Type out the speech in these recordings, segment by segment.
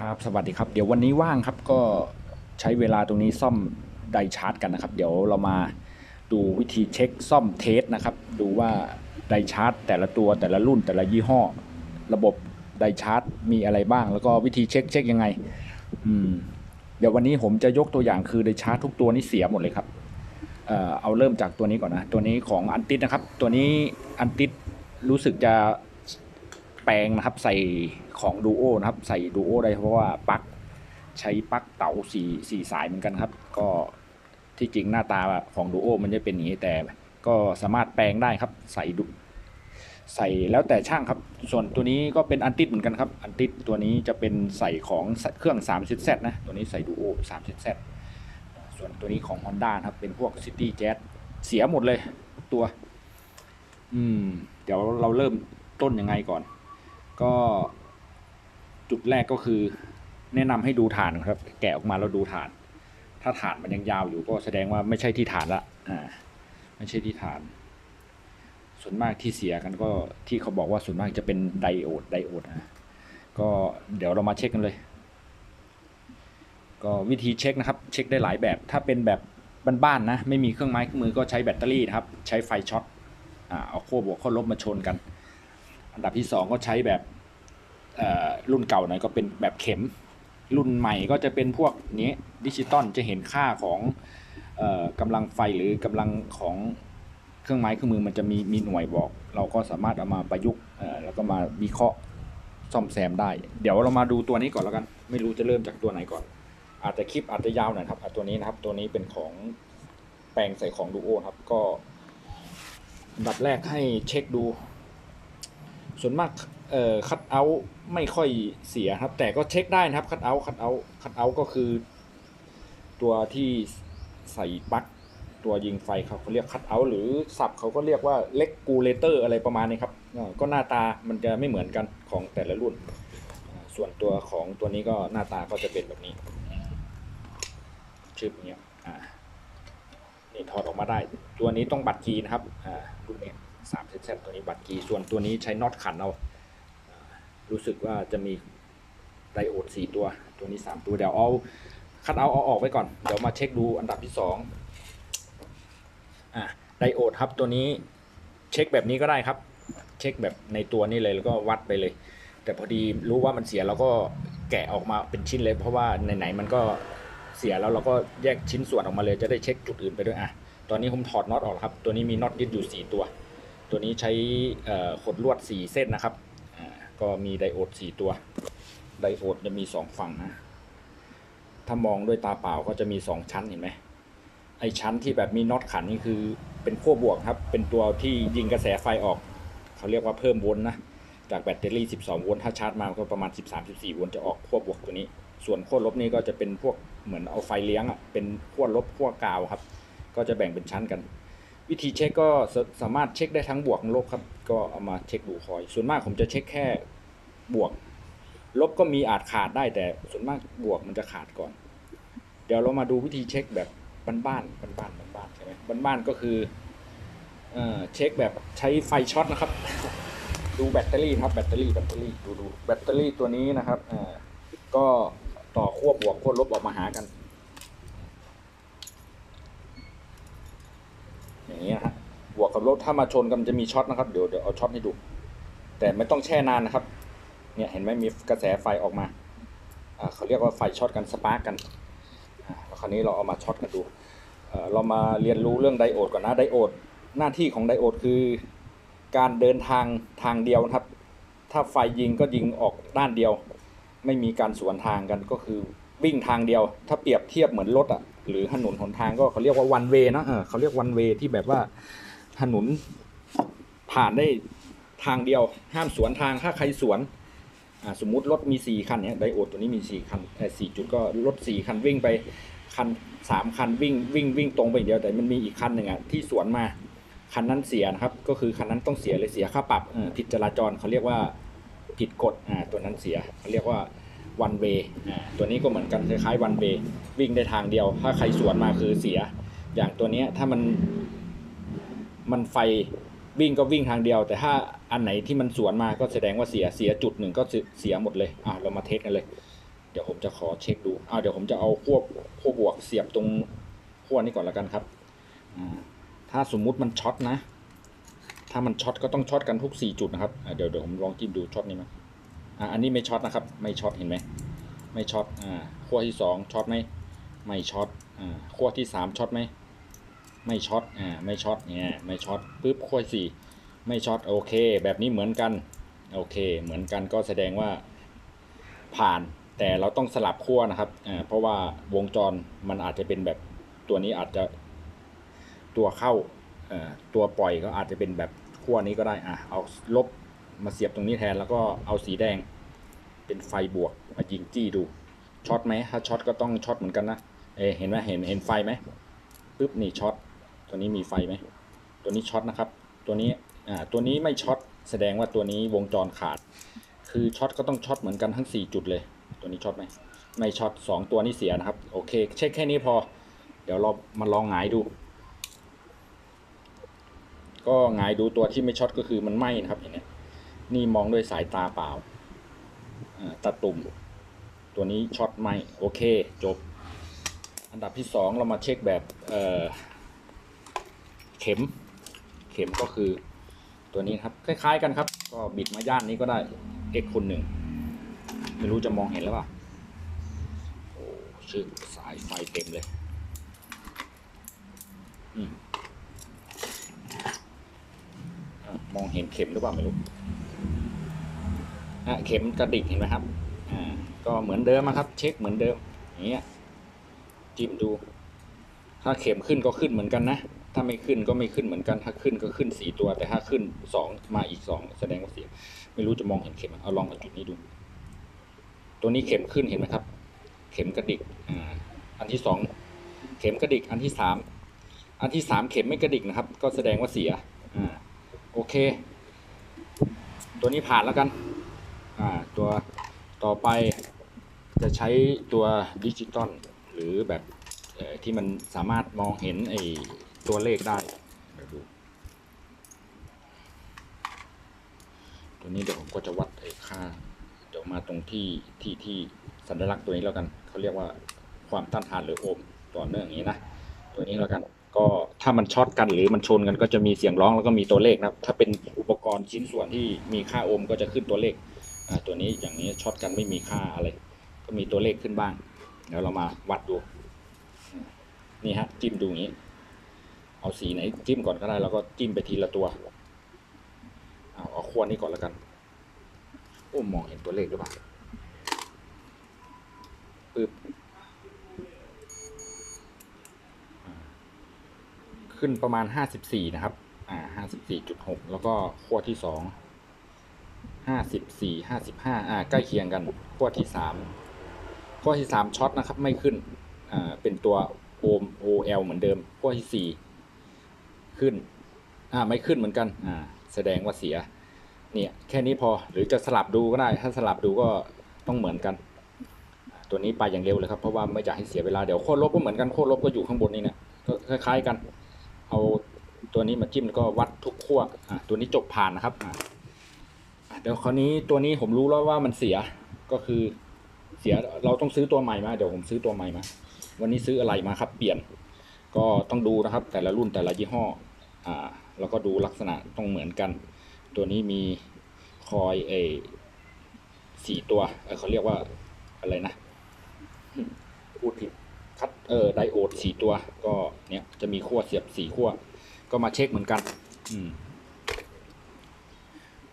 ครับ สวัสดีครับ เดี๋ยววันนี้ว่างครับ ก็ใช้เวลาตรงนี้ซ่อมไดชาร์จกันนะครับ เดี๋ยวเรามาดูวิธีเช็คซ่อมเทสนะครับ ดูว่าไดชาร์จแต่ละตัวแต่ละรุ่นแต่ละยี่ห้อ ระบบไดชาร์จมีอะไรบ้าง แล้วก็วิธีเช็คเช็คยังไง อืม เดี๋ยววันนี้ผมจะยกตัวอย่างคือไดชาร์จทุกตัวนี่เสียหมดเลยครับ เอ่อ เอาเริ่มจากตัวนี้ก่อนนะ ตัวนี้ของอันติดนะครับ ตัวนี้อันติดรู้สึกจะ ลงนะครับใส่ของดูโอนะครับใส่ดูโอได้เพราะว่าปลั๊กใช้ปลั๊กเต๋าสี่สี่สายเหมือนกันครับ ก็ที่จริงหน้าตาของดูโอมันจะเป็นอย่างนี้แต่ก็สามารถแปลงได้ครับใส่ดูใส่แล้วแต่ช่างครับ ส่วนตัวนี้ก็เป็นอันติดเหมือนกันครับ อันติดตัวนี้จะเป็นใส่ของเครื่อง3 0 Z นะ ตัวนี้ใส่ดูโอ3 0 Z ส่วนตัวนี้ของ Honda ครับ เป็นพวก City Jazz เสียหมดเลยตัว อืม เดี๋ยวเราเริ่มต้นยังไงก่อน ก็จุดแรกก็คือ แนะนำให้ดูฐานครับ แกะออกมาแล้วดูฐาน ถ้าฐานมันยังยาวอยู่ก็แสดงว่าไม่ใช่ที่ฐานละอ่าไม่ใช่ที่ฐาน ส่วนมากที่เสียกันก็ที่เขาบอกว่าส่วนมากจะเป็นไดโอดไดโอดนะก็เดี๋ยวเรามาเช็คกันเลย ก็วิธีเช็คนะครับ เช็คได้หลายแบบ ถ้าเป็นแบบบ้านๆนะ ไม่มีเครื่องไม้เครื่องมือก็ใช้แบตเตอรี่นะครับ ใช้ไฟช็อต อ่า เอาขั้วบวกขั้วลบมาชนกัน อันดับที่ 2 ก็ใช้แบบรุ่นเก่าหน่อยก็เป็นแบบเข็ม รุ่นใหม่ก็จะเป็นพวกนี้ดิจิตอลจะเห็นค่าของออกำลังไฟหรือกำลังของเครื่องไม้เครื่องมือมันจะมีมีหน่วยบอก เราก็สามารถเอามาประยุกต์แล้วก็มาวิเคราะห์ซ่อมแซมได้ เดี๋ยวเรามาดูตัวนี้ก่อนแล้วกัน ไม่รู้จะเริ่มจากตัวไหนก่อน อาจจะคลิปอาจจะยาวหน่อยครับอตัวนี้นะครับ ตัวนี้เป็นของแปลงใส่ของดูโอครับก็อันดับแรกให้เช็คดู ส่วนมากเอ่อคัดเอาท์ไม่ค่อยเสียครับ แต่ก็เช็คได้นะครับคัดเอาท์คัดเอาท์คัดเอาท์ก็คือ ตัวที่ใส่ปลั๊กตัวยิงไฟเขาเขาเรียกคัดเอาท์หรือสับเขาก็เรียกว่าเล็กกูเลเตอร์อะไรประมาณนี้ครับก็หน้าตามันจะไม่เหมือนกันของแต่ละรุ่น ส่วนตัวของตัวนี้ก็หน้าตาก็จะเป็นแบบนี้ชึบเนี้ยอ่านี่ถอดออกมาได้ ตัวนี้ต้องบัตรคีนะครับอ่ารุ่นนี้ สามเซตตัวนี้บัตรกีส่วนตัวนี้ใช้น็อตขันเอารู้สึกว่าจะมีไดโอดสี่ตัว ตัวนี้สามตัว เดี๋ยวเอาคัดเอาเอาออกไว้ก่อน เดี๋ยวมาเช็คดูอันดับที่สองอะไดโอดครับตัวนี้เช็คแบบนี้ก็ได้ครับ เช็คแบบในตัวนี้เลยแล้วก็วัดไปเลย แต่พอดีรู้ว่ามันเสียเราก็แกะออกมาเป็นชิ้นเลย เพราะว่าไหนๆมันก็เสียแล้วเราก็แยกชิ้นส่วนออกมาเลยจะได้เช็คจุดอื่นไปด้วยอะตอนนี้ผมถอดน็อตออกครับ ตัวนี้มีน็อตยึดอยู่สี่ตัว ตัวนี้ใช้ขดลวด 4 เส้นนะครับ ก็มีไดโอด 4 ตัว ไดโอดจะมี 2 ฝั่งนะ ถ้ามองด้วยตาเปล่าก็จะมี 2 ชั้นเห็นไหมไอชั้นที่แบบมีน็อตขันนี่คือเป็นขั้วบวกครับ เป็นตัวที่ยิงกระแสไฟออก เขาเรียกว่าเพิ่มโวลต์นะ จากแบตเตอรี่ 12 โวลต์ถ้าชาร์จมาก็ประมาณ 13-14 โวลต์จะออกขั้วบวกตัวนี้ ส่วนขั้วลบนี่ก็จะเป็นพวกเหมือนเอาไฟเลี้ยงอะ เป็นขั้วลบขั้วกาวครับ ก็จะแบ่งเป็นชั้นกัน วิธีเช็คก็สาสามารถเช็คได้ทั้งบวกลบครับ ก็เอามาเช็คดูคอย ส่วนมากผมจะเช็คแค่บวก ลบก็มีอาจขาดได้แต่ส่วนมากบวกมันจะขาดก่อน เดี๋ยวเรามาดูวิธีเช็คแบบบ้านๆบ้านๆบ้านๆใช่ไหมบ้านๆก็คือเอ่อเช็คแบบใช้ไฟช็อตนะครับ ดูแบตเตอรี่ครับแบตเตอรี่แบตเตอรี่ดูดูแบตเตอรี่ตัวนี้นะครับอ่าก็ต่อขั้วบวกขั้วลบออกมาหากัน อย่างนี้นะฮะบวกกับลบถ้ามาชนกันมันจะมีช็อตนะครับเดี๋ยวเดี๋ยวเอาช็อตให้ดู แต่ไม่ต้องแช่นานนะครับ เนี่ยเห็นไหมมีกระแสไฟออกมาอ่าเขาเรียกว่าไฟช็อตกันสปาร์กกันอ่าแล้วคราวนี้เราเอามาช็อตกันดูเอ่อเรามาเรียนรู้เรื่องไดโอดก่อนนะไดโอดหน้าที่ของไดโอดคือ การเดินทางทางเดียวนะครับ ถ้าไฟยิงก็ยิงออกด้านเดียว ไม่มีการสวนทางกันก็คือวิ่งทางเดียว ถ้าเปรียบเทียบเหมือนรถอะ หรือถนนหนทางก็เขาเรียกว่าวันเวนะเออเขาเรียกวันเวที่แบบว่าถนนผ่านได้ทางเดียวห้ามสวนทางถ้าใครสวนอ่าสมมุติรถมีสี่คันเนี่ยไดโอดตัวนี้มีสี่คันสี่จุดก็รถสี่คันวิ่งไปคันสามคันวิ่งวิ่งวิ่งตรงไปเดียวแต่มันมีอีกคันหนึ่งอะที่สวนมาคันนั้นเสียนะครับ ก็คือคันนั้นต้องเสียเลยเสียค่าปรับผิดจราจรเขาเรียกว่าผิดกฎอ่าตัวนั้นเสียเขาเรียกว่า one way อ่าตัวนี้ก็เหมือนกันคล้ายๆ one way วิ่งได้ทางเดียว ถ้าใครสวนมาคือเสีย อย่างตัวเนี้ยถ้ามันมันไฟวิ่งก็วิ่งทางเดียว แต่ถ้าอันไหนที่มันสวนมาก็แสดงว่าเสียเสียจุดหนึ่งก็เสียหมดเลยอะเรามาเทสกันเลย เดี๋ยวผมจะขอเช็คดูอ้าวเดี๋ยวผมจะเอาขั้วขั้วบวกเสียบตรงขั้วนี้ก่อนแล้วกันครับอ่าถ้าสมมุติมันช็อตนะ ถ้ามันช็อตก็ต้องช็อตกันทุก 4 จุดนะครับอ่าเดี๋ยวเดี๋ยวผมลองจิ้มดูช็อตนี้ไหม อ่าอันนี้ไม่ช็อตนะครับ ไม่ช็อตเห็นไหมไม่ช็อตอ่าขั้วที่2ช็อตไหมไม่ช็อตอ่าขั้วที่3ช็อตไหมไม่ช็อตอ่าไม่ช็อตเนี่ยไม่ช็อตปุ๊บขั้วสี่ไม่ช็อตโอเค แบบนี้เหมือนกันโอเค เหมือนกันก็แสดงว่าผ่านแต่เราต้องสลับขั้วนะครับอ่าเพราะว่าวงจรมันอาจจะเป็นแบบตัวนี้อาจจะตัวเข้าอ่อตัวปล่อยก็อาจจะเป็นแบบขั้วนี้ก็ได้อะเอาลบมาเสียบตรงนี้แทนแล้วก็เอาสีแดง เป็นไฟบวกมายิงจี้ดูช็อตไหมถ้าช็อตก็ต้องช็อตเหมือนกันนะเอเห็นไหมเห็นเห็นไฟไหมปึ๊บนี่ช็อตตัวนี้มีไฟไหมตัวนี้ช็อตนะครับ ตัวนี้อ่าตัวนี้ไม่ช็อตแสดงว่าตัวนี้วงจรขาด คือช็อตก็ต้องช็อตเหมือนกันทั้ง 4 จุดเลย ตัวนี้ช็อตไหมไม่ช็อต2ตัวนี้เสียนะครับโอเค เช็คแค่นี้พอ เดี๋ยวเรามาลองหงายดู ก็หงายดูตัวที่ไม่ช็อตก็คือมันไหม้นะครับเห็นไหมนี่มองด้วยสายตาเปล่า ตาตุ่ม ตัวนี้ช็อตไหมโอเคจบ อันดับที่สองเรามาเช็คแบบเเข็ม เข็มก็คือตัวนี้ครับ คล้าย ๆ กันครับ ก็บิดมาย่านนี้ก็ได้ x คูณหนึ่งไม่รู้จะมองเห็นหรือเปล่าโอ้ชื่อสายไฟเต็มเลยอมองเห็นเข็มหรือเปล่าไม่รู้ เข็มกระดิกเห็นไหมครับอ่าก็เหมือนเดิมนะครับ เช็คเหมือนเดิมอย่างเงี้ยจิ้มดู ถ้าเข็มขึ้นก็ขึ้นเหมือนกันนะ ถ้าไม่ขึ้นก็ไม่ขึ้นเหมือนกัน ถ้าขึ้นก็ขึ้นสี่ตัว แต่ถ้าขึ้นสองมาอีกสองแสดงว่าเสีย ไม่รู้จะมองเห็นเข็มเอาลองเอาจุดนี้ดู ตัวนี้เข็มขึ้นเห็นไหมครับ เข็มกระดิกอ่าอันที่สองเข็มกระดิกอันที่สามอันที่สามเข็มไม่กระดิกนะครับ ก็แสดงว่าเสียอ่าโอเค ตัวนี้ผ่านแล้วกัน ตัวต่อไปจะใช้ตัวดิจิตอลหรือแบบที่มันสามารถมองเห็นไอ้ตัวเลขได้เดี๋ยวดูตัวนี้เดี๋ยวผมก็จะวัดไอ้ค่า เดี๋ยวมาตรงที่ที่ที่สัญลักษณ์ตัวนี้แล้วกันเขาเรียกว่าความต้านทานหรือโอห์มต่อเนื่องอย่างนี้นะตัวนี้แล้วกันก็ถ้ามันช็อตกันหรือมันชนกันก็จะมีเสียงร้องแล้วก็มีตัวเลขนะครับ ถ้าเป็นอุปกรณ์ชิ้นส่วนที่มีค่าโอห์มก็จะขึ้นตัวเลข ตัวนี้อย่างนี้ช็อตกันไม่มีค่าอะไร ก็มีตัวเลขขึ้นบ้าง เดี๋ยวเรามาวัดดู นี่ฮะจิ้มดูอย่างนี้ เอาสีไหนจิ้มก่อนก็ได้ แล้วก็จิ้มไปทีละตัว เอาเอาขั้วนี้ก่อนแล้วกันโอ้มองเห็นตัวเลขหรือเปล่าปึ๊บขึ้นประมาณ 54 นะครับ อ่า 54.6 แล้วก็ขั้วที่ 2 54 55อ่าใกล้เคียงกันขั้วที่3ขั้วที่3ช็อตนะครับ ไม่ขึ้นอ่าเป็นตัวโอม OL เหมือนเดิมขั้วที่4ขึ้นอ่าไม่ขึ้นเหมือนกันอ่าแสดงว่าเสีย เนี่ยแค่นี้พอหรือจะสลับดูก็ได้ ถ้าสลับดูก็ต้องเหมือนกัน ตัวนี้ไปอย่างเร็วเลยครับเพราะว่าไม่อยากให้เสียเวลาเดี๋ยวโคตรลบก็เหมือนกันโคตรลบก็อยู่ข้างบนนี่นะก็คล้ายๆกัน เอาตัวนี้มาจิ้มแล้วก็วัดทุกขั้วอะตัวนี้จบผ่านนะครับ เดี๋ยวคราวนี้ตัวนี้ผมรู้แล้วว่ามันเสียก็คือเสียเราต้องซื้อตัวใหม่มาเดี๋ยวผมซื้อตัวใหม่มาวันนี้ซื้ออะไรมาครับเปลี่ยน ก็ต้องดูนะครับ แต่ละรุ่นแต่ละยี่ห้ออ่าแล้วก็ดูลักษณะต้องเหมือนกัน ตัวนี้มีคอยเอสี่ตัวเเขาเรียกว่าอะไรนะพูดผิดคัดเออไดโอดสี่ตัว ก็เนี่ยจะมีขั้วเสียบสี่ขั้ว ก็มาเช็คเหมือนกัน อืม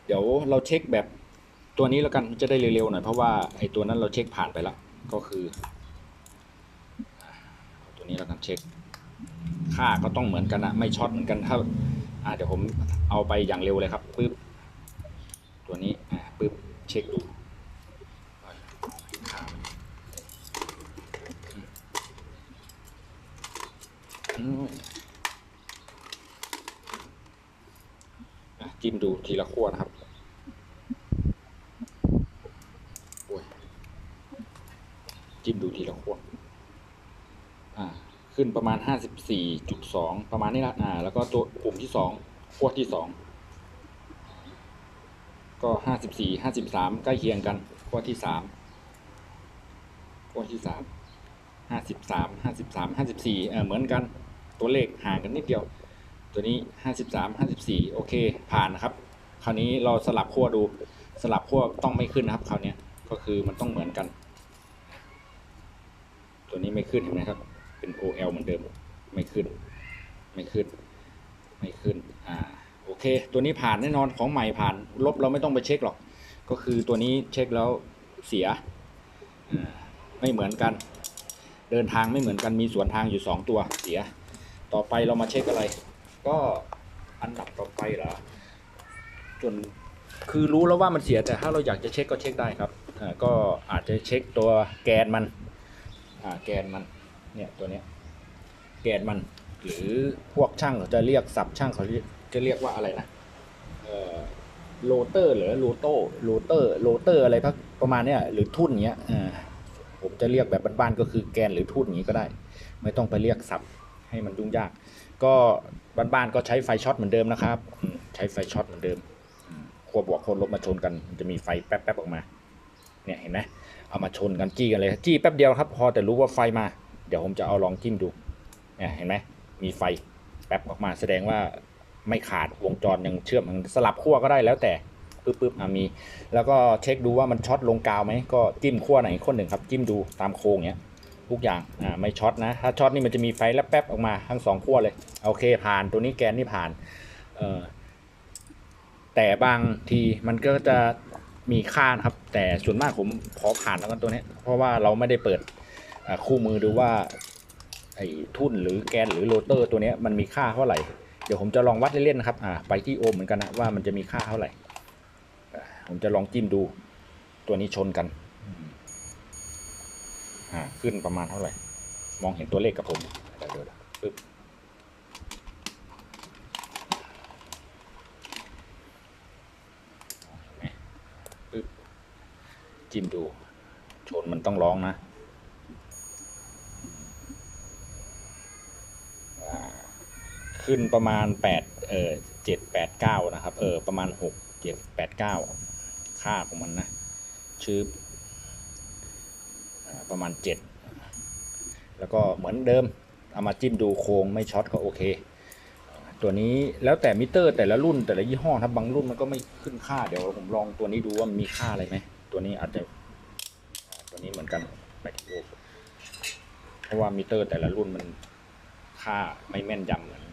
เดี๋ยวเราเช็คแบบตัวนี้แล้วกันจะได้เร็วๆหน่อยเพราะว่าไอ้ตัวนั้นเราเช็คผ่านไปแล้วก็คือ ตัวนี้แล้วกันเช็ค ค่าก็ต้องเหมือนกันนะไม่ช็อตเหมือนกันถ้าอ่าเดี๋ยวผมเอาไปอย่างเร็วเลยครับปึ๊บตัวนี้อ่าปึ๊บเช็คดูค่านอืมอะจิ้มดูทีละขั้วนะครับโอ้ย จิ้มดูทีละขั้วอ่า ขึ้นประมาณ54.2ประมาณนี้ละอ่า แล้วก็ตัวปุ่มที่2ขั้วที่2ก็54 53ใกล้เคียงกันขั้วที่3ขั้วที่สามห้าสิบสามห้าสิบสามห้าสิบสี่เออเหมือนกันตัวเลขห่างกันนิดเดียว ตัวนี้ห้าสิบสามห้าสิบสี่โอเค ผ่านนะครับ คราวนี้เราสลับขั้วดูสลับขั้วต้องไม่ขึ้นนะครับ คราวนี้ก็คือมันต้องเหมือนกัน ตัวนี้ไม่ขึ้นเห็นไหมครับ เป็น OL เหมือนเดิม ไม่ขึ้น ไม่ขึ้น ไม่ขึ้น อ่า โอเค ตัวนี้ผ่านแน่นอน ของใหม่ผ่าน ลบเราไม่ต้องไปเช็คหรอก ก็คือตัวนี้เช็คแล้วเสียอ่าไม่เหมือนกัน เดินทางไม่เหมือนกัน มีสวนทางอยู่สองตัวเสีย ต่อไปเรามาเช็คอะไร ก็อันดับต่อไปเหรอจนคือรู้แล้วว่ามันเสียแต่ถ้าเราอยากจะเช็คก็เช็คได้ครับอ่าก็อาจจะเช็คตัวแกนมันาแกนมันเนี่ยตัวเนี้ยแกนมัน หรือพวกช่างเขาจะเรียกศัพท์ช่างเขาจะเรียกว่าอะไรนะเอ่อโรเตอร์หรือโรโตโรเตอร์โรเตอร์อะไรพักประมาณเนี้ยหรือทุ่นเงี้ยอ่าผมจะเรียกแบบบ้านๆก็คือแกนหรือทุ่นอย่างนี้ก็ได้ ไม่ต้องไปเรียกศัพท์ให้มันยุ่งยาก ก็บ้านๆก็ใช้ไฟช็อตเหมือนเดิมนะครับ ใช้ไฟช็อตเหมือนเดิมขั้วบวกขั้วลบมาชนกันมันจะมีไฟแป๊บๆออกมา เนี่ยเห็นไหม เอามาชนกันจี้กันเลยจี้แป๊บเดียวครับ พอแต่รู้ว่าไฟมา เดี๋ยวผมจะเอาลองจิ้มดูเนี่ยเห็นไหมมีไฟแป๊บออกมาแสดงว่าไม่ขาดวงจรยังเชื่อมสลับขั้วก็ได้แล้วแต่ปึ๊บปึ๊บอะมี แล้วก็เช็คดูว่ามันช็อตลงกาวไหมก็จิ้มขั้วไหนขั้วหนึ่งครับจิ้มดูตามโค้งเนี้ยทุกอย่างอ่าไม่ช็อตนะ ถ้าช็อตนี่มันจะมีไฟแลบแป๊บออกมาทั้งสองขั้วเลยโอเคผ่านตัวนี้แกนนี่ผ่านเอ่อแต่บางทีมันก็จะ มีค่านะครับ แต่ส่วนมากผมขอผ่านแล้วกันตัวนี้ เพราะว่าเราไม่ได้เปิดคู่มือดูว่าไอ้ทุ่นหรือแกนหรือโรเตอร์ตัวนี้มันมีค่าเท่าไหร่ เดี๋ยวผมจะลองวัดเล่นๆนะครับอ่าไปที่โอห์มเหมือนกันนะว่ามันจะมีค่าเท่าไหร่ ผมจะลองจิ้มดูตัวนี้ชนกันอ่าขึ้นประมาณเท่าไหร่ มองเห็นตัวเลขกับผมเดี๋ยวเดี๋ยวเดี๋ยวปึ๊บเห็นไหมปึ๊บ จิ้มดู ชนมันต้องร้องนะขึ้นประมาณแปดเออเจ็ดแปดเก้านะครับ เออ ประมาณหกเจ็ดแปดเก้าค่าของมันนะ ชื่อประมาณเจ็ดแล้วก็เหมือนเดิม เอามาจิ้มดูโครงไม่ช็อตก็โอเค ตัวนี้แล้วแต่มิเตอร์แต่ละรุ่นแต่ละยี่ห้อครับบางรุ่นมันก็ไม่ขึ้นค่า เดี๋ยวผมลองตัวนี้ดูว่ามีค่าอะไรไหม ตัวนี้อาจจะตัวนี้เหมือนกันแบตโวเพราะว่ามิเตอร์แต่ละรุ่นมันค่าไม่แม่นยำเหมือน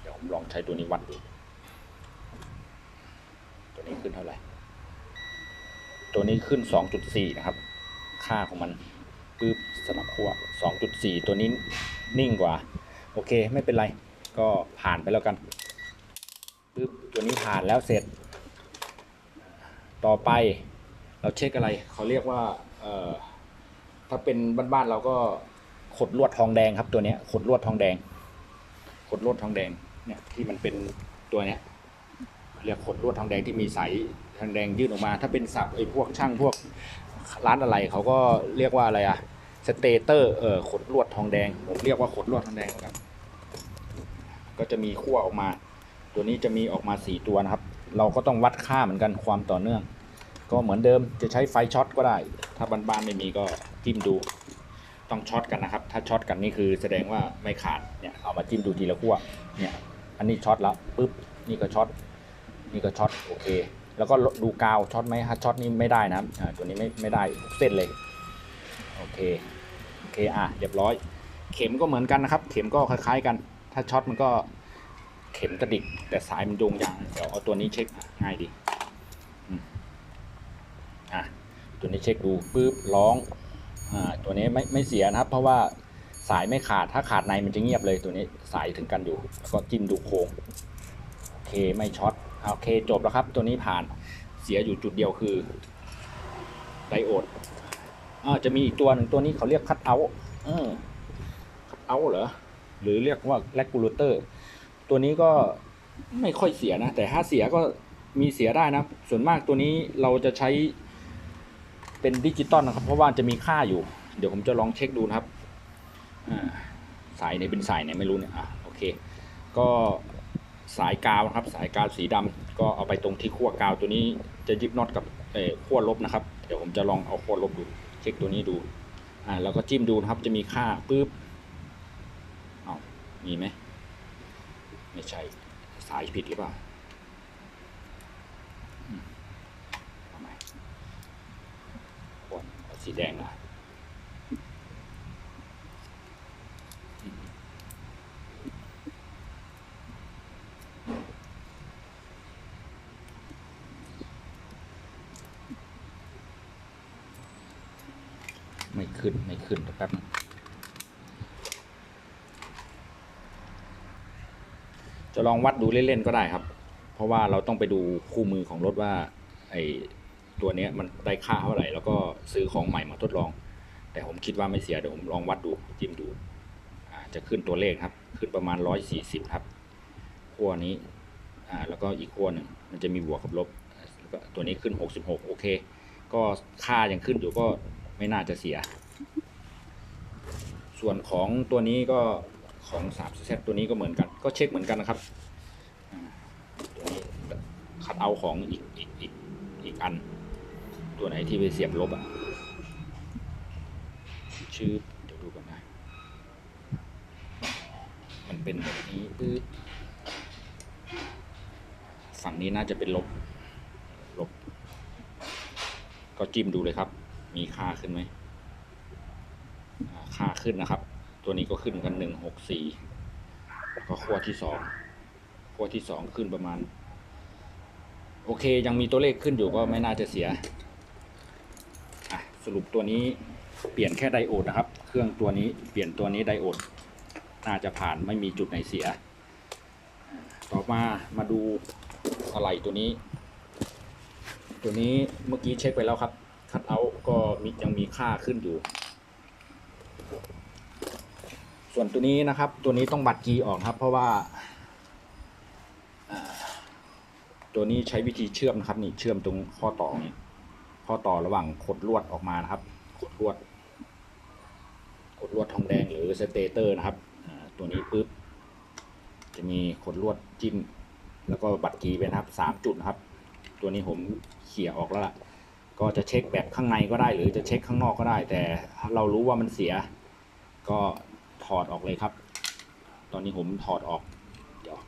เดี๋ยวผมลองใช้ตัวนี้วัดดู ตัวนี้ขึ้นเท่าไหร่ ตัวนี้ขึ้น 2.4 นะครับ ค่าของมันปึ๊บสลับขั้ว2.4 ตัวนี้นิ่งกว่า โอเคไม่เป็นไร ก็ผ่านไปแล้วกันปึ๊บตัวนี้ผ่านแล้วเสร็จ ต่อไป เราเช็คอะไรเขาเรียกว่าเอ่อถ้าเป็นบ้านๆเราก็ขดลวดทองแดงครับตัวเนี้ยขดลวดทองแดง ขดลวดทองแดงเนี่ยที่มันเป็นตัวเนี้ยเรียกขดลวดทองแดงที่มีสายทองแดงยื่นออกมา ถ้าเป็นศัพท์ไอ้พวกช่างพวกร้านอะไรเขาก็เรียกว่าอะไรอะสเตเตอร์เออขดลวดทองแดงผมเรียกว่าขดลวดทองแดงครับก็จะมีขั้วออกมา ตัวนี้จะมีออกมาสี่ตัวนะครับ เราก็ต้องวัดค่าเหมือนกันความต่อเนื่อง ก็เหมือนเดิมจะใช้ไฟช็อตก็ได้ ถ้าบ้านๆไม่มีก็จิ้มดู ต้องช็อตกันนะครับ ถ้าช็อตกันนี่คือแสดงว่าไม่ขาดเนี่ยเอามาจิ้มดูทีละขั้วเนี่ยอันนี้ช็อตแล้วปุ๊บนี่ก็ช็อตนี่ก็ช็อตโอเคแล้วก็ดูกาวช็อตไหมถ้าช็อตนี่ไม่ได้นะอ่าตัวนี้ไม่ไม่ได้เส้นเลยโอเคโอเคอะเรียบร้อย เข็มก็เหมือนกันนะครับ เข็มก็คล้ายๆกัน ถ้าช็อตมันก็เข็มกระดิกแต่สายมันโยงยางเดี๋ยวเอาตัวนี้เช็คง่ายดี อะตัวนี้เช็คดูปุ๊บร้องอ่าตัวนี้ไม่ไม่เสียนะครับ เพราะว่าสายไม่ขาดถ้าขาดในมันจะเงียบเลยตัวนี้สายถึงกันอยู่แล้วก็จิ้มดูโค้งโอเคไม่ช็อตโอเคจบแล้วครับ ตัวนี้ผ่านเสียอยู่จุดเดียวคือไดโอดอ่าจะมีอีกตัวหนึ่งตัวนี้เขาเรียกคัตเอาท์เออคัตเอาท์เหรอหรือเรียกว่าแลกูลเตอร์ตัวนี้ก็ไม่ค่อยเสียนะ แต่ถ้าเสียก็มีเสียได้นะ ส่วนมากตัวนี้เราจะใช้ เป็นดิจิตอลนะครับ เพราะว่าจะมีค่าอยู่ เดี๋ยวผมจะลองเช็คดูนะครับสายไหนเป็นสายไหนไม่รู้เนี่ยอะโอเค ก็สายกาวนะครับ สายกาวสีดำก็เอาไปตรงที่ขั้วกาวตัวนี้จะยึดน็อตกับขั้วลบนะครับ เดี๋ยวผมจะลองเอาขั้วลบดู เช็คตัวนี้ดูอ่าเราก็จิ้มดูนะครับ จะมีค่าปุ๊บเอามีไหมไม่ใช่ สายผิดหรือเปล่าอืมเอาใหม่คนเอา สีแดงนะอืมไม่ขึ้น ไม่ขึ้นเดี๋ยวแป๊บนึงจะลองวัดดูเล่นๆก็ได้ครับ เพราะว่าเราต้องไปดูคู่มือของรถว่าไอ ตัวนี้มันได้ค่าเท่าไหร่ แล้วก็ซื้อของใหม่มาทดลอง แต่ผมคิดว่าไม่เสียเดี๋ยวผมลองวัดดูจิ้มดูจะขึ้นตัวเลขครับ ขึ้นประมาณ 140 ครับขั้วนี้แล้วก็อีกขั้วหนึ่งมันจะมีบวกกับลบแล้วก็ตัวนี้ขึ้น 66 โอเค ก็ค่ายังขึ้นอยู่ก็ไม่น่าจะเสีย ส่วนของตัวนี้ก็ของ3 z ตัวนี้ก็เหมือนกัน ก็เช็คเหมือนกันนะครับตัวนี้คัดเอาของอีกอีกอีกอีกอัน ตัวไหนที่ไปเสียบลบอะชื่อเดี๋ยวดูก่อนนะมันเป็นแบบนี้ปึ๊บฝั่งนี้น่าจะเป็นลบ ลบ ก็จิ้มดูเลยครับ มีค่าขึ้นไหมค่าขึ้นนะครับ ตัวนี้ก็ขึ้นกันหนึ่งหกสี่ก็ขั้วที่สองขั้วที่สองขึ้นประมาณ โอเค ยังมีตัวเลขขึ้นอยู่ก็ไม่น่าจะเสีย สรุปตัวนี้เปลี่ยนแค่ไดโอดนะครับ เครื่องตัวนี้เปลี่ยนตัวนี้ไดโอด น่าจะผ่านไม่มีจุดไหนเสีย ต่อมามาดูอะไรตัวนี้ ตัวนี้เมื่อกี้เช็คไปแล้วครับ คัดเอาก็มียังมีค่าขึ้นอยู่ ส่วนตัวนี้นะครับ ตัวนี้ต้องบัดกีออกครับ เพราะว่าอ่าตัวนี้ใช้วิธีเชื่อมนะครับนี่เชื่อมตรงข้อต่อนี่ ข้อต่อระหว่างขดลวดออกมานะครับขดลวดขดลวดทองแดงหรือสเตเตอร์นะครับตัวนี้ปุ๊บจะมีขดลวดจิ้มแล้วก็บัตรกีไปนะครับสามจุดนะครับ ตัวนี้ผมเขี่ยออกแล้วล่ะ ก็จะเช็คแบบข้างในก็ได้ หรือจะเช็คข้างนอกก็ได้ แต่เรารู้ว่ามันเสีย ก็ถอดออกเลยครับ ตอนนี้ผมถอดออกเดี๋ยว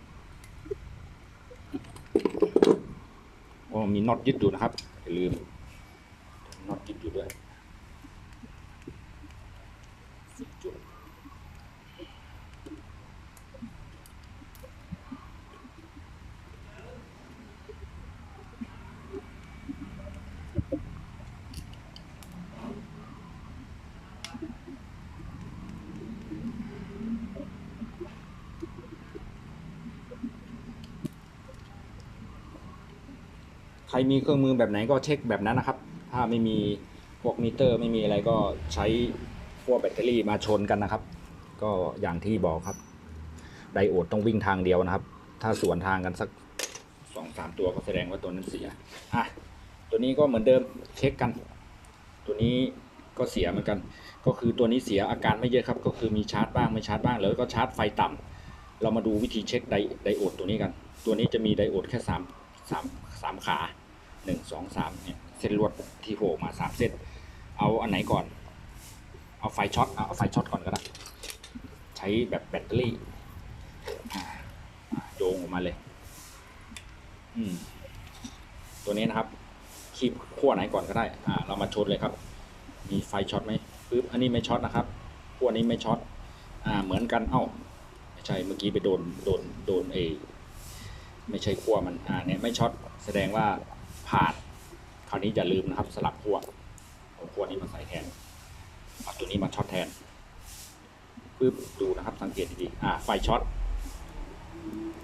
โอ้มีน็อตยึดอยู่นะครับอย่าลืม นอตยึดอยู่ด้วยสิบจุดใครมีเครื่องมือแบบไหนก็เช็คแบบนั้นนะครับ ถ้าไม่มีพวกมิเตอร์ ไม่มีอะไรก็ใช้พวกแบตเตอรี่มาชนกันนะครับ ก็อย่างที่บอกครับ ไดโอดต้องวิ่งทางเดียวนะครับ ถ้าสวนทางกันสักสองสามตัวก็แสดงว่าตัวนั้นเสียอะตัวนี้ก็เหมือนเดิมเช็คกัน ตัวนี้ก็เสียเหมือนกัน ก็คือตัวนี้เสียอาการไม่เยอะครับ ก็คือมีชาร์จบ้างไม่ชาร์จบ้างแล้วก็ชาร์จไฟต่ำเรามาดูวิธีเช็คไดไดโอดตัวนี้กัน ตัวนี้จะมีไดโอดแค่สามสามสามขาหนึ่งสองสามเนี่ย เส้นลวดที่โผล่มาสามเส้น เอาอันไหนก่อน เอาไฟช็อตเอาไฟช็อตก่อนก็ได้ใช้แบบแบตเตอรี่โยงออกมาเลย อืม ตัวนี้นะครับคีบขั้วไหนก่อนก็ได้ อ่า เรามาชนเลยครับ มีไฟช็อตไหมปึ๊บอันนี้ไม่ช็อตนะครับขั้วนี้ไม่ช็อต อ่า เหมือนกัน เอ้า ไม่ใช่ เมื่อกี้ไปโดน โดน โดนเอ ไม่ใช่ขั้วมัน อ่า เนี่ยไม่ช็อต แสดงว่าผ่าน คราวนี้อย่าลืมนะครับ สลับขั้วเอาขั้วนี้มาใส่แทนเอาตัวนี้มาช็อตแทนปึ๊บดูนะครับสังเกตดีๆอ่าไฟช็อต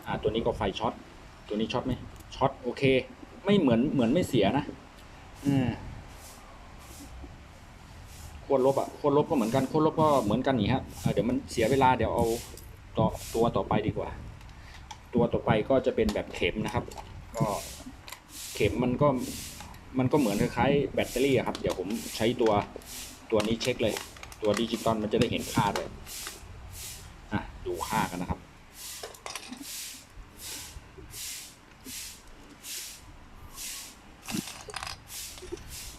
อ่าตัวนี้ก็ไฟช็อตตัวนี้ช็อตไหมช็อตโอเค ไม่เหมือนเหมือนไม่เสียนะอืมโคตรลบอะโคตรลบก็เหมือนกันโคตรลบก็เหมือนกันนี่ฮะเอ่อเดี๋ยวมันเสียเวลาเดี๋ยวเอาต่อตัวต่อไปดีกว่า ตัวต่อไปก็จะเป็นแบบเข็มนะครับ ก็เข็มมันก็ มันก็เหมือนคล้ายๆแบตเตอรี่ครับ เดี๋ยวผมใช้ตัวตัวนี้เช็คเลย ตัวดิจิตอลมันจะได้เห็นค่าเลยอะดูค่ากันนะครับ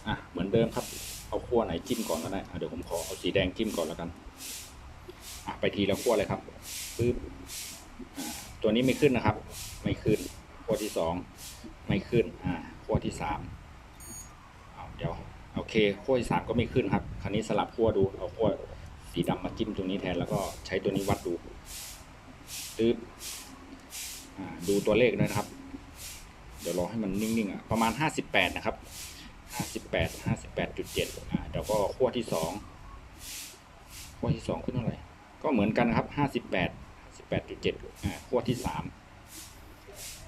อะเหมือนเดิมครับ เอาขั้วไหนจิ้มก่อนก็ได้เดี๋ยวผมขอเอาสีแดงจิ้มก่อนแล้วกันอะไปทีละขั้วเลยครับปึ๊บตัวนี้ไม่ขึ้นนะครับ ไม่ขึ้นขั้วที่สองไม่ขึ้นอ่าขั้วที่สาม เดี๋ยวโอเคขั้วที่สามก็ไม่ขึ้นครับ คราวนี้สลับขั้วดูเอาขั้วสีดำมาจิ้มตรงนี้แทนแล้วก็ใช้ตัวนี้วัดดูปึ๊บอ่าดูตัวเลขนะครับ เดี๋ยวรอให้มันนิ่งๆอะประมาณ 58 นะครับ 58 58.7อ่าเดี๋ยวก็ขั้วที่สองขั้วที่สองขึ้นเท่าไหร่ก็เหมือนกันครับ 58 58.7อ่าขั้วที่สาม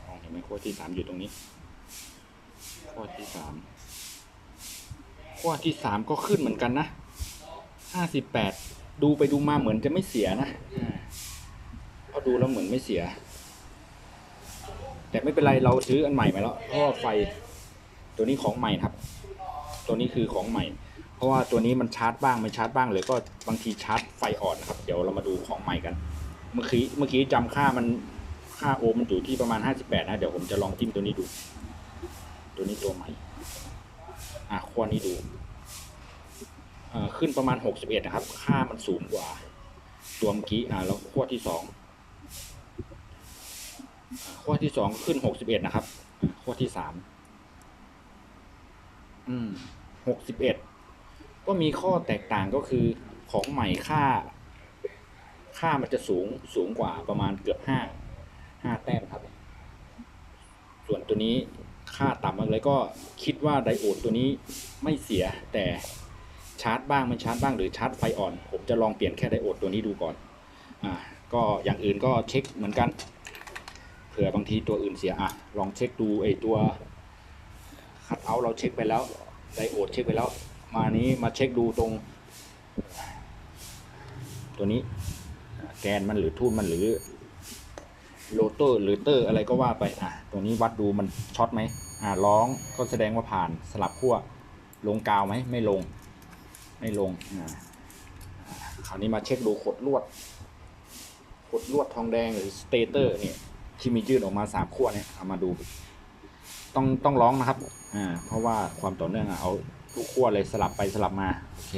มองเห็นไหมขั้วที่สามอยู่ตรงนี้ขั้วที่สาม ขั้วที่สามก็ขึ้นเหมือนกันนะ58ดูไปดูมาเหมือนจะไม่เสียนะอ่าพอดูแล้วเหมือนไม่เสีย แต่ไม่เป็นไรเราซื้ออันใหม่มาแล้วเพราะไฟตัวนี้ของใหม่ครับ ตัวนี้คือของใหม่ เพราะว่าตัวนี้มันชาร์จบ้างไม่ชาร์จบ้างหรือก็บางทีชาร์จไฟอ่อนนะครับ เดี๋ยวเรามาดูของใหม่กัน เมื่อกี้เมื่อกี้จำค่ามันค่าโอห์มมันอยู่ที่ประมาณ 58 นะ เดี๋ยวผมจะลองจิ้มตัวนี้ดู ตัวนี้ตัวใหม่ อะขั้วนี้ดูอ่อขึ้นประมาณ 61 นะครับ ค่ามันสูงกว่า ตัวเมื่อกี้ อ่า แล้วขั้วที่สองขั้วที่สองขึ้นหกสิบเอ็ดนะครับ ขั้วที่สามอืมหกสิบเอ็ดก็มีข้อแตกต่างก็คือของใหม่ค่า ค่ามันจะสูง สูงกว่าประมาณเกือบห้าห้าแต้มครับ ส่วนตัวนี้ ค่าต่ำมากเลยก็คิดว่าไดโอดตัวนี้ไม่เสียแต่ชาร์จบ้างไม่ชาร์จบ้างหรือชาร์จไฟอ่อน ผมจะลองเปลี่ยนแค่ไดโอดตัวนี้ดูก่อนอ่าก็อย่างอื่นก็เช็คเหมือนกันเผื่อบางทีตัวอื่นเสียอะลองเช็คดูไอ้ตัวคัดเอาท์เราเช็คไปแล้วไดโอดเช็คไปแล้ว มานี้มาเช็คดูตรง ตัวนี้แกนมันหรือทุ่นมันหรือ โรเตอร์หรือเตอร์อะไรก็ว่าไปอะตรงนี้วัดดูมันช็อตไหมอ่าร้องก็แสดงว่าผ่านสลับขั้วลงกาวไหมไม่ลง ไม่ลงอ่าคราวนี้มาเช็คดูขดลวดขดลวดทองแดงหรือสเตเตอร์เนี่ยที่มียืดออกมาสามขั้วเนี่ยเอามาดู ต้องต้องร้องนะครับอ่าเพราะว่าความต่อเนื่องอะเอาทุกขั้วเลยสลับไปสลับมาโอเค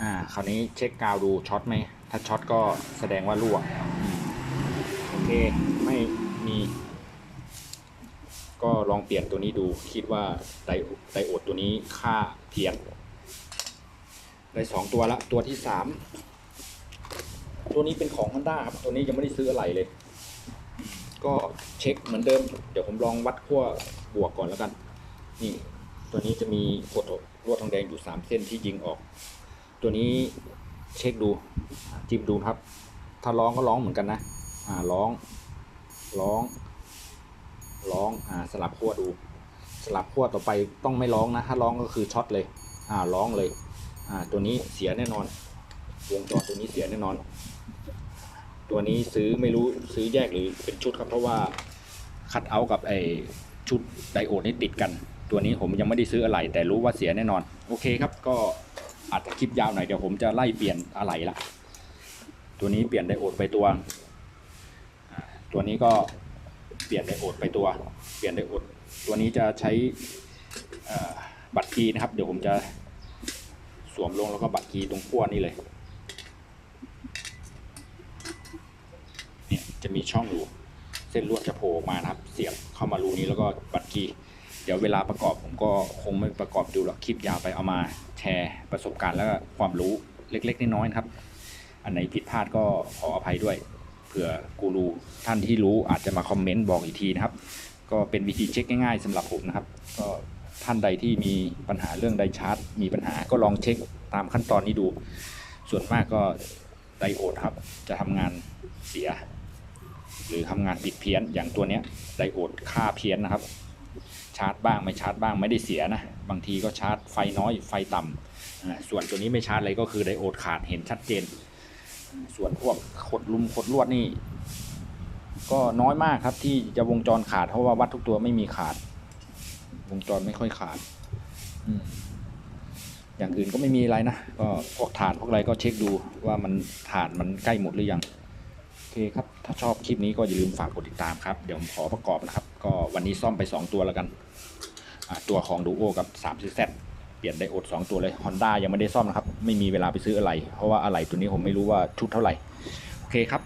อ่าคราวนี้เช็คกาวดูช็อตไหมถ้าช็อตก็แสดงว่ารั่ว เคไม่มี ก็ลองเปลี่ยนตัวนี้ดูคิดว่าไดไดโอดตัวนี้ค่าเพี้ยนได้สองตัวละตัวที่สามตัวนี้เป็นของ Honda ครับตัวนี้ยังไม่ได้ซื้ออะไรเลย ก็เช็คเหมือนเดิม เดี๋ยวผมลองวัดขั้วบวกก่อนแล้วกัน นี่ ตัวนี้จะมีกดลวดทองแดงอยู่3เส้นที่ยิงออก ตัวนี้เช็คดูจิ้มดูครับ ถ้าร้องก็ร้องเหมือนกันนะ อ่าร้อง ร้อง ร้อง อ่า สลับขั้วดู สลับขั้วต่อไปต้องไม่ร้องนะ ถ้าร้องก็คือช็อตเลย อ่า ร้องเลย อ่า ตัวนี้เสียแน่นอน วงจรตัวนี้เสียแน่นอน ตัวนี้ซื้อไม่รู้ซื้อแยกหรือเป็นชุดครับ เพราะว่าคัดเอาท์กับไอชุดไดโอดนี่ติดกัน ตัวนี้ผมยังไม่ได้ซื้ออะไร แต่รู้ว่าเสียแน่นอน โอเคครับ ก็อาจจะคลิปยาวหน่อยเดี๋ยวผมจะไล่เปลี่ยนอะไรละ ตัวนี้เปลี่ยนไดโอดไปตัว ตัวนี้ก็เปลี่ยนไดโอดไปตัว เปลี่ยนไดโอด ตัวนี้จะใช้บัตรคีย์นะครับ เดี๋ยวผมจะสวมลงแล้วก็บัตรคีย์ตรงขั้วนี่เลย เนี่ยจะมีช่องรูเส้นลวดจะโผล่ออกมานะครับ เสียบเข้ามารูนี้แล้วก็บัตรคีย์เดี๋ยวเวลาประกอบผมก็คงไม่ประกอบดูหรอกคลิปยาวไปเอามาแชร์ประสบการณ์แล้วก็ความรู้เล็กๆน้อยๆนะครับ อันไหนผิดพลาดก็ขออภัยด้วย ผื่อกูรูท่านที่รู้อาจจะมาคอมเมนต์บอกอีกทีนะครับ ก็เป็นวิธีเช็คง่ายๆสำหรับผมนะครับ ก็ท่านใดที่มีปัญหาเรื่องไดชาร์จมีปัญหาก็ลองเช็คตามขั้นตอนนี้ดู ส่วนมากก็ไดโอดครับ จะทำงานเสีย หรือทำงานผิดเพี้ยนอย่างตัวเนี้ยไดโอดค่าเพี้ยนนะครับ ชาร์จบ้างไม่ชาร์จบ้างไม่ได้เสียนะ บางทีก็ชาร์จไฟน้อยไฟต่ำอ่าส่วนตัวนี้ไม่ชาร์จเลยก็คือไดโอดขาดเห็นชัดเจน ส่วนพวกขดลุมขดลวดนี่ ก็น้อยมากครับที่จะวงจรขาด เพราะว่าวัดทุกตัวไม่มีขาด วงจรไม่ค่อยขาดออย่างอื่นก็ไม่มีอะไรนะก็พวกฐานพวกอะไรก็เช็คดูว่ามันฐานมันใกล้หมดหรือยังโอเคครับ ถ้าชอบคลิปนี้ก็อย่าลืมฝากกดติดตามครับ เดี๋ยวผมขอประกอบนะครับ ก็วันนี้ซ่อมไป 2 ตัวแล้วกันตัวของดูโอกับ3 z ซ เปลี่ยนไดโอดสองตัวเลย Honda ยังไม่ได้ซ่อมนะครับ ไม่มีเวลาไปซื้ออะไร เพราะว่าอะไรตัวนี้ผมไม่รู้ว่าชุดเท่าไหร่ โอเคครับ